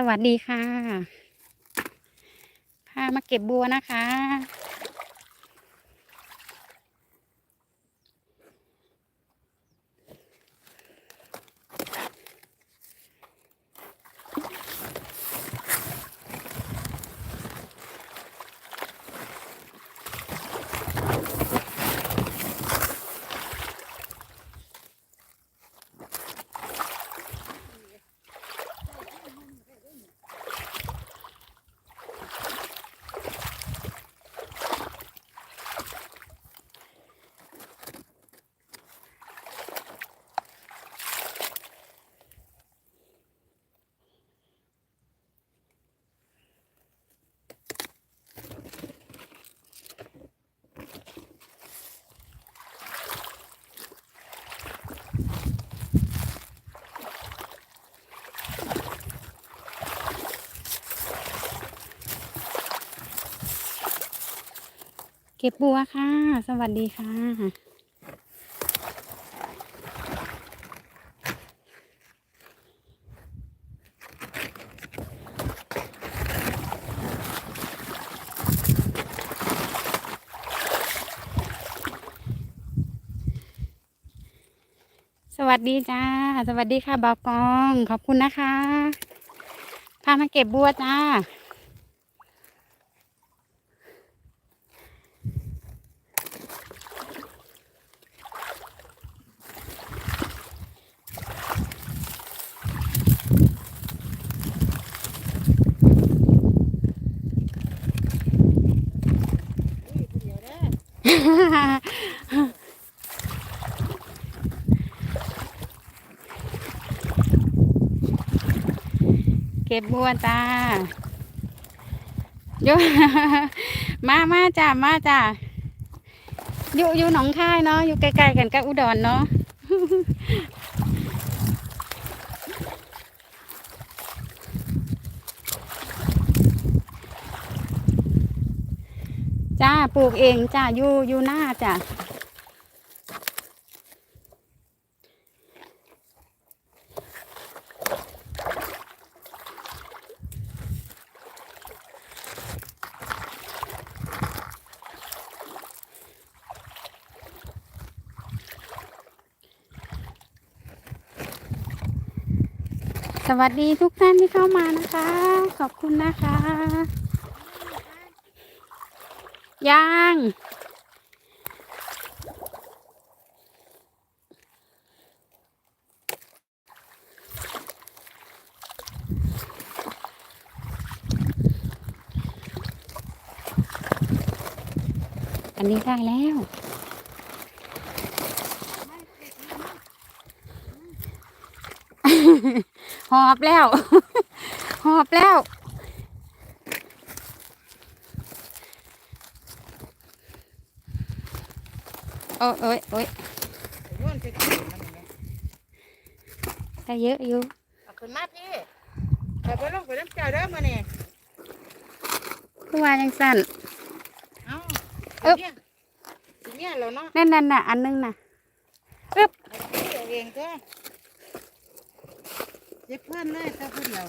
สวัสดีค่ะ พามาเก็บบัวนะคะ ก็บบัวค่ะ สวัสดีค่ะ สวัสดีจ้า สวัสดีค่ะบากอง ขอบคุณนะคะ พามาเก็บบัวจ้า เก็บบัวจ้าโยมามาจ้ามาจ้าอยู่อยู่หนองคายเนาะอยู่ใกล้ๆกันกับอุดรเนาะจ้าปลูกเองจ้าอยู่อยู่หน้าจ้า สวัสดีทุกท่านที่เข้ามานะคะ ขอบคุณนะคะยังอันนี้ได้แล้ว หอบแล้ว หอบแล้ว โอ้ยโอ้ยโอ้ยโย้อนไปกินมันนี่ได้เยอะอยู่เอาขึ้นมาพี่ไปบ่ลงไปน้ำเจ้าเด้อมื้อนี้คือว่ายังสั่นเอ้าเอิบเนี่ยสิเนี่ยแล้วเนาะนั่นนั่นน่ะ อันนึงน่ะเอาพี่เอาเองก็ เย็บเพื่อนเลยถ้าพูดเดียว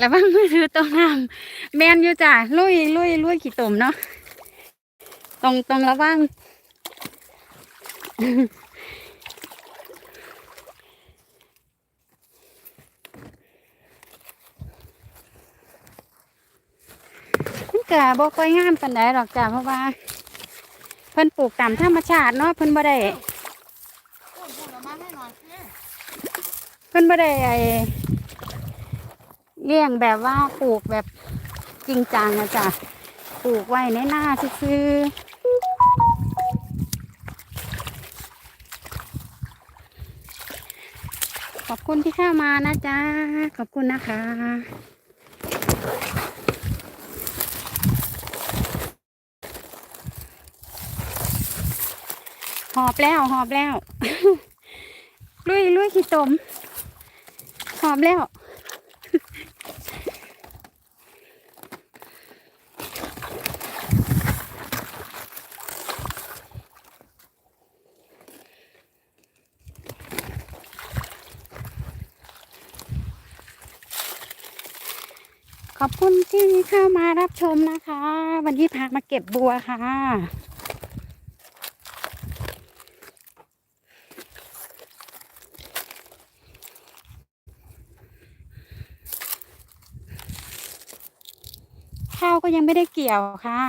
ระวังมือถือตรงน้ำแมนอยู่จ้ะลุยลุยลุยขี้ตมเนาะตรงตรงระวัง ก็บ่ค่อยงามปานใดหรอกจ้ะเพราะว่า เพิ่นปลูกตามธรรมชาติเนาะเพิ่นบ่ได้เพิ่นบ่ได้ไอเลี้ยงแบบว่าปลูกแบบจริงจังอะจ้ะปลูกไว้ในหน้าซื่อขอบคุณที่เข้ามานะจ๊ะ ขอบคุณนะคะ อบแล้วหอบแล้วลุยลุยขี้ตมหอบแล้วขอบคุณที่เข้ามารับชมนะคะ วันที่พามาเก็บบัวค่ะ ยังไม่ได้เกี่ยวค่ะ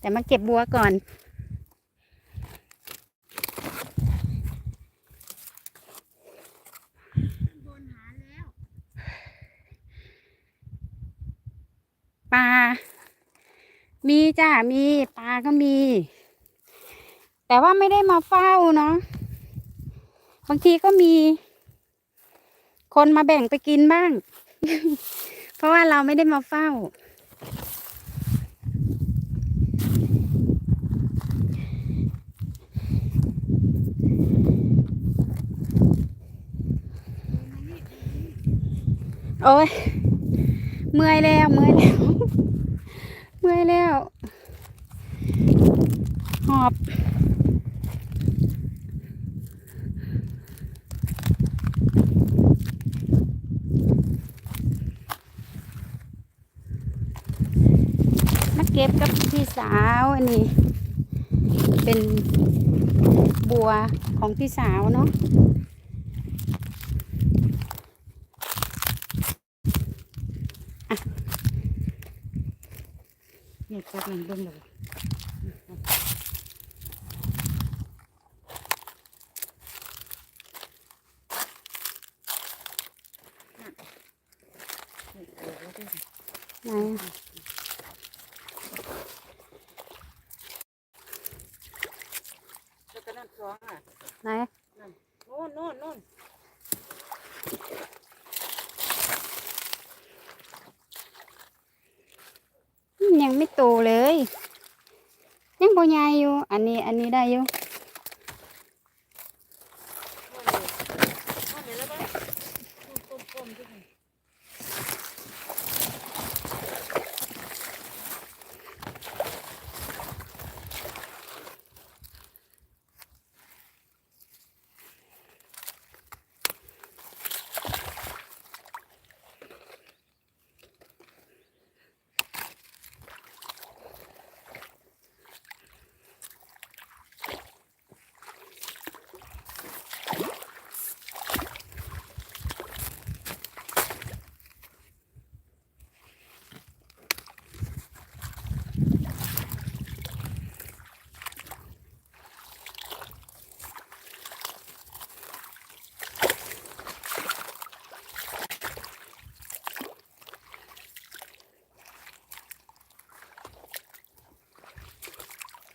แต่มาเก็บบัวก่อน ปลา มีจ้ามีปลาก็มี แต่ว่าไม่ได้มาเฝ้าเนาะ บางทีก็มี คนมาแบ่งไปกินบ้าง เพราะว่าเราไม่ได้มาเฝ้า โอ้ย เมื่อยแล้ว เมื่อยแล้ว เมื่อยแล้ว หอบมาเก็บกับพี่สาวอันนี้ เป็นบัวของพี่สาวเนาะ นี่จักมันเบิ่งเลยไหนอะ แล้วก็นั่นสองอะ ไหน โน่นโน่นโน่น อืมยังไม่โตเลย ยังบ่ใหญ่อยู่ อัน นี้ อันนี้ได้อยู่ โน่นเลยโน่นเลยแล้วก็ก้มๆด้วย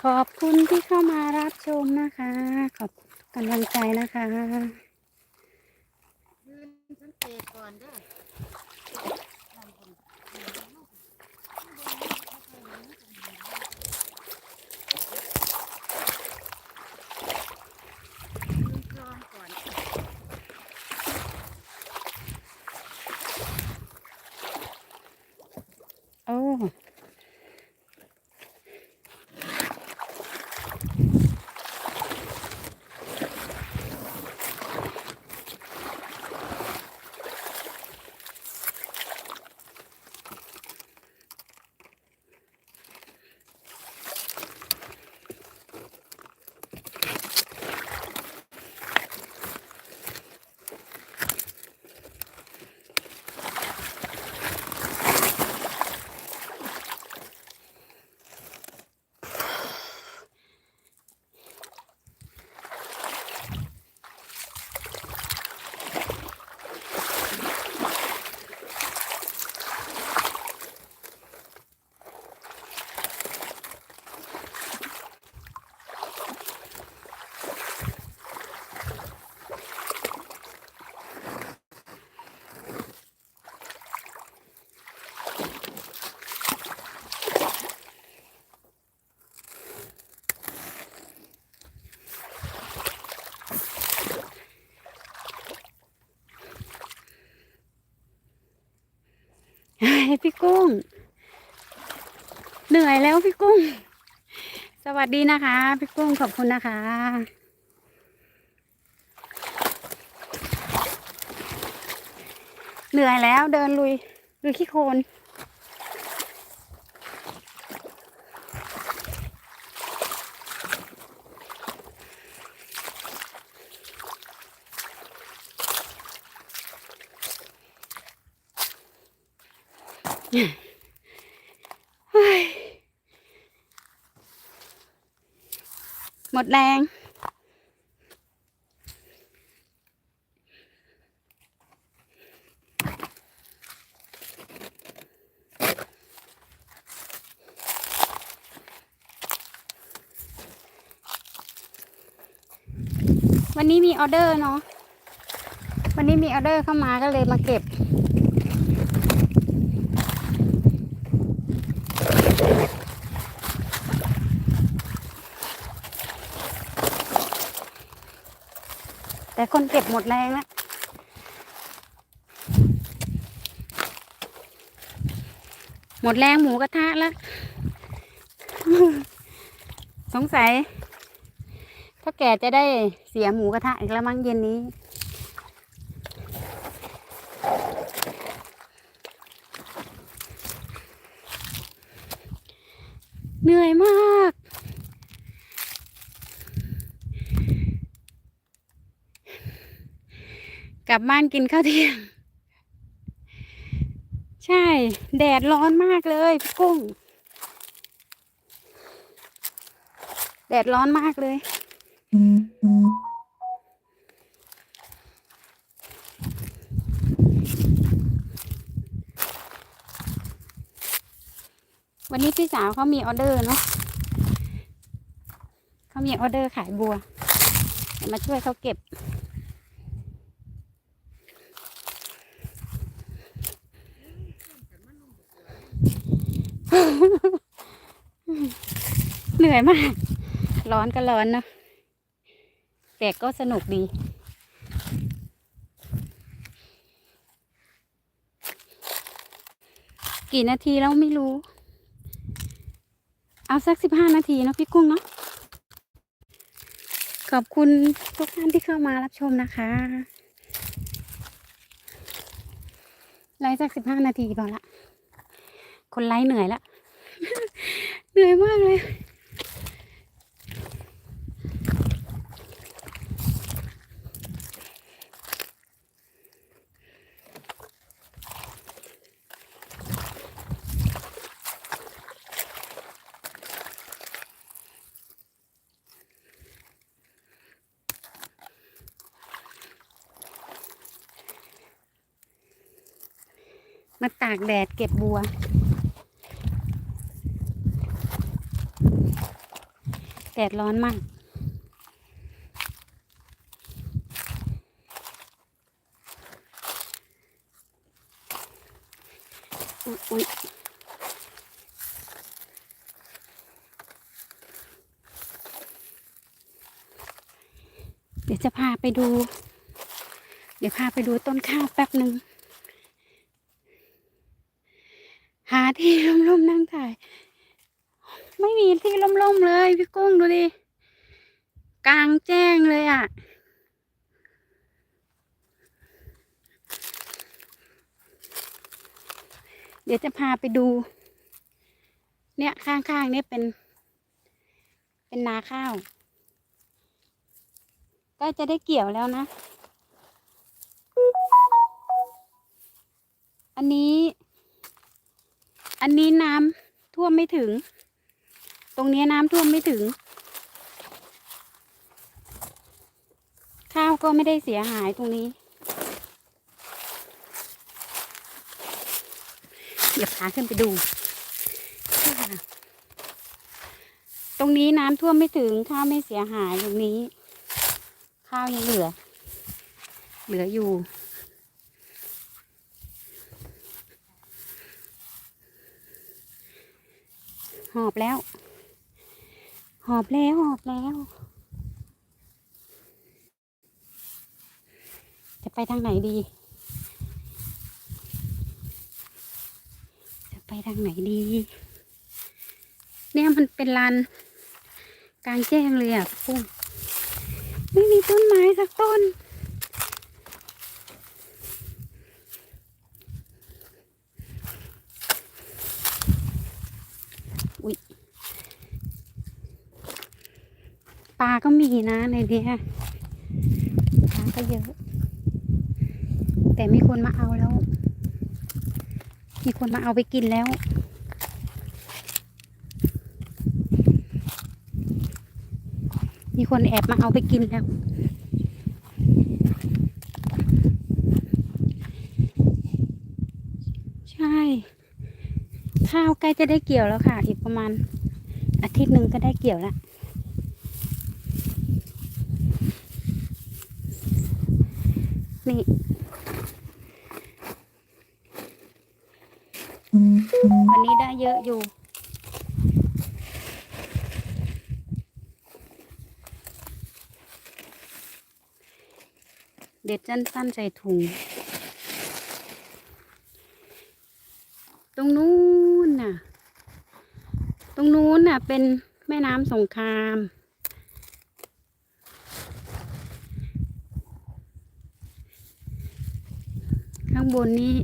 ขอบคุณที่เข้ามารับชมนะคะ ขอบกำลังใจนะคะ พี่กุ้ง เหนื่อยแล้วพี่กุ้ง สวัสดีนะคะ พี่กุ้งขอบคุณนะคะ เหนื่อยแล้วเดินลุยลุยขี้โคลน หมดแรงวันนี้มีออเดอร์เนาะ วันนี้มีออเดอร์เข้ามาก็เลยมาเก็บ แต่คนเก็บหมดแรงแล้วหมดแรงหมูกระทะแล้ว สงสัยถ้าแกจะได้เสียหมูกระทะอีกแล้วมั้งเย็นนี้ เหนื่อยมาก ก ลับบ้านกินข้าวเที่ยง ใช่ แดดร้อนมากเลยพี่กุ้ง แดดร้อนมากเลยวันนี้พี่สาวเขามีออเดอร์เนาะเขามีออเดอร์ขายบัวเดี๋ยวมาช่วยเขาเก็บ เห นื่อยมาก ร้อนก็ร้อนเนาะแต่ก็สนุกดี กี่นาทีแล้วไม่รู้ เอาสักสิบห้านาทีเนาะพี่กุ้งเนาะขอบคุณทุกท่านที่เข้ามารับชมนะคะไลฟ์สักสิบห้านาทีพอละ คนไลฟ์เหนื่อยละ เหนื่อยมากเลย มาตากแดดเก็บบัว แดดร้อนมาก อุ๊ยเดี๋ยวจะพาไปดู เดี๋ยวพาไปดูต้นข้าวแป๊บหนึ่ง หาที่ร่มๆนั่งถ่าย ไม่มี ที่ร่มๆเลยพี่กุ้งดูดิ กลางแจ้งเลยอะ่ะ เดี๋ยวจะพาไปดู เนี่ยข้างๆเนี่ยเป็น เป็นนาข้าวใกล้จะได้เกี่ยวแล้วนะ อันนี้ อันนี้น้ำท่วมไม่ถึง ตรงนี้น้ำท่วมไม่ถึง ข้าวก็ไม่ได้เสียหายตรงนี้ เดี๋ยวพาขึ้นไปดู ตรงนี้น้ำท่วมไม่ถึงข้าวไม่เสียหายตรงนี้ ข้าวยังเหลือ เหลืออยู่หอบแล้ว หอบแล้วหอบแล้ว จะไปทางไหนดี จะไปทางไหนดี เนี่ยมันเป็นลานกลางแจ้งเลยอะปุ้งไม่มีต้นไม้สักต้น ปลาก็มีนะในเนี้ยปลาก็เยอะ แต่มีคนมาเอาแล้ว มีคนมาเอาไปกินแล้วมีคนแอบมาเอาไปกินแล้ว ใช่ ข้าวใกล้จะได้เกี่ยวแล้วค่ะ อีกประมาณ อาทิตย์หนึ่งก็ได้เกี่ยวแล้ว นี่ วันนี้ได้เยอะอยู่ เด็ดสั้นๆใส่ถุง ตรงนู้นน่ะ ตรงนู้นน่ะเป็นแม่น้ำสงครามางบนนี้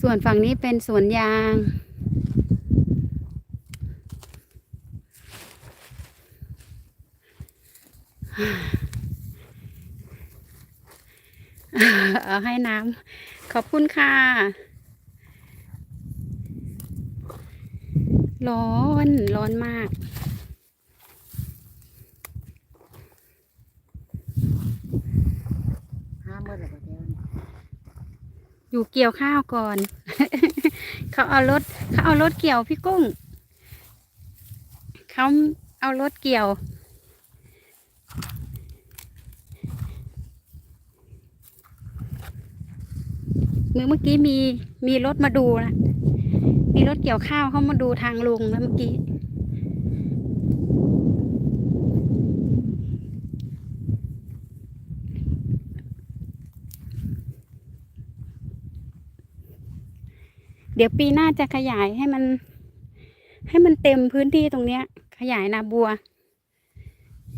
ส่วนฝั่งนี้เป็นสวนยาง เอาให้น้ำขอบคุณค่ะ ร้อน ร้อนมากห้ามเมื่อไหร่ก็เดี๋ย อยู่เกี่ยวข้าวก่อน เขาเอารถเขาเอารถเกี่ยวพี่กุ้ง เขาเอารถเกี่ยวมือเมื่อกี้มีมีรถมาดูนะมีรถเกี่ยวข้าวเขามาดูทางลุงแล้วเมื่อกี้ เดี๋ยวปีหน้าจะขยายให้มัน ให้มันเต็มพื้นที่ตรงเนี้ย ขยายนาบัว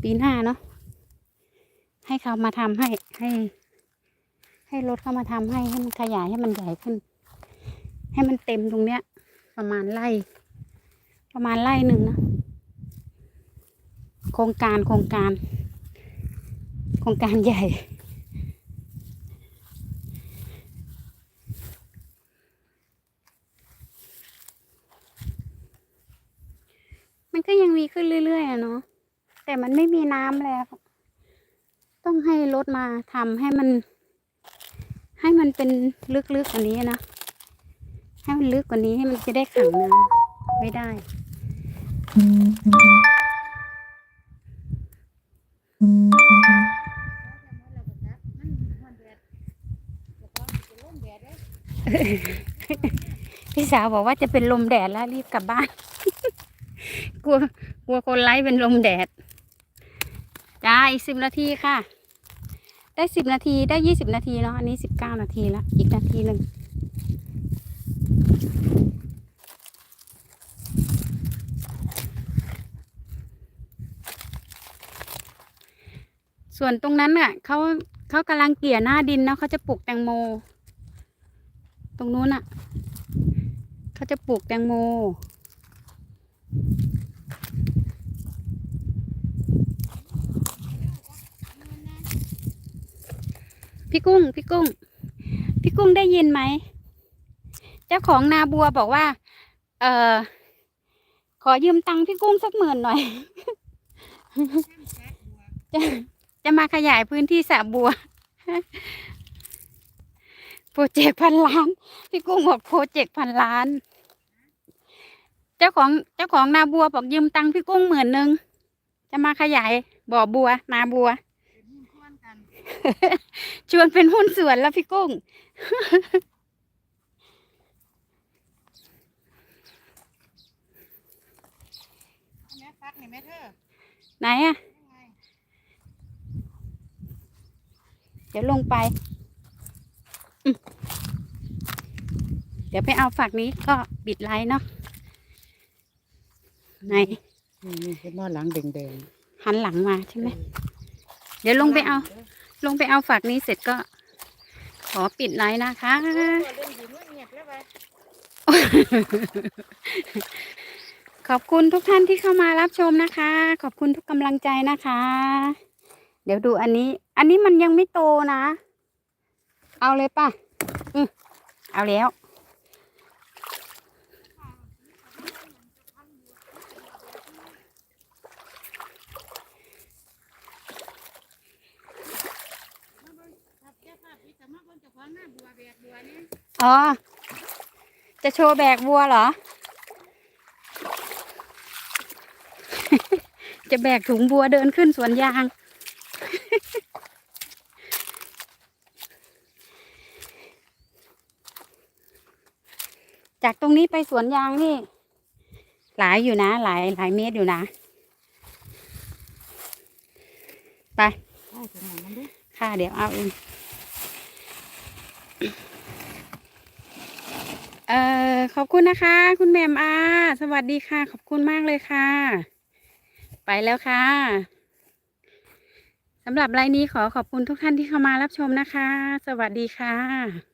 ปีหน้าเนาะให้เขามาทำให้ให้ ให้รถเข้ามาทำให้ให้มันขยายให้มันใหญ่ขึ้น ให้มันเต็มตรงเนี้ย ประมาณไร่ ประมาณไร่หนึ่งนะโครงการโครงการ โครงการใหญ่ มันก็ยังมีขึ้นเรื่อยๆอะเนาะแต่มันไม่มีน้ำแล้ว ต้องให้รถมาทำให้มัน ให้มันเป็นลึกๆกว่านี้นะ ให้มันลึกกว่านี้ให้มันจะได้ขังน้ำไม่ได้ พี่สาวบอกว่าจะเป็นลมแดดแล้วรีบกลับบ้าน กลัวกลัวคนไร้เป็นลมแดดจ้าอีกสิบนาทีค่ะ ได้สิบนาทีได้ยี่สิบนาทีเนาะอันนี้สิบเก้านาทีแล้วอีกนาทีหนึ่งส่วนตรงนั้นน่ะเขาเขากำลังเกลี่ยหน้าดินเนาะเขาจะปลูกแตงโม ตรงนู้นน่ะเขาจะปลูกแตงโม พี่กุ้ง พี่กุ้ง พี่กุ้งได้ยินไหม เจ้าของนาบัวบอกว่า เออขอยืมตังค์พี่กุ้งสักหมื่นหน่อย จะจะมาขยายพื้นที่สระบัว โปรเจกต์พันล้าน พี่กุ้งบอกโปรเจกต์พันล้าน เจ้าของเจ้าของนาบัวบอกยืมตังค์พี่กุ้งหมื่นหนึ่งจะมาขยายบ่อบัว นาบัว ชวนเป็นหุ้นส่วนแล้วพี่กุ้ง แม่ฟักนี่แม่เธอไหนอะเดี๋ยวลงไปอืมเดี๋ยวไปเอาฝักนี้ก็บิดไลน์เนาะไหน นี่นี่เป็นหม้อหลังแดงหันหลังมาใช่ๆไหม เดี๋ยวลงไปเอา ลงไปเอาฝักนี้เสร็จก็ ขอปิดไลน์นะคะ ขอบคุณทุกท่านที่เข้ามารับชมนะคะ ขอบคุณทุกกำลังใจนะคะ เดี๋ยวดูอันนี้ อันนี้มันยังไม่โตนะ เอาเลยป่ะ อือเอาแล้ว อ๋อ จะโชว์แบกวัวเหรอ จะแบกถุงบัวเดินขึ้นสวนยาง จากตรงนี้ไปสวนยางนี่ หลายอยู่นะ หลายหลายเมตรอยู่นะ ไปใช่ถึงไหนมันดิค่ะเดี๋ยวเอาเอง เอ่อขอบคุณนะคะ คุณแม่มอา สวัสดีค่ะ ขอบคุณมากเลยค่ะ ไปแล้วค่ะสำหรับไลน์นี้ขอขอบคุณทุกท่านที่เข้ามารับชมนะคะ สวัสดีค่ะ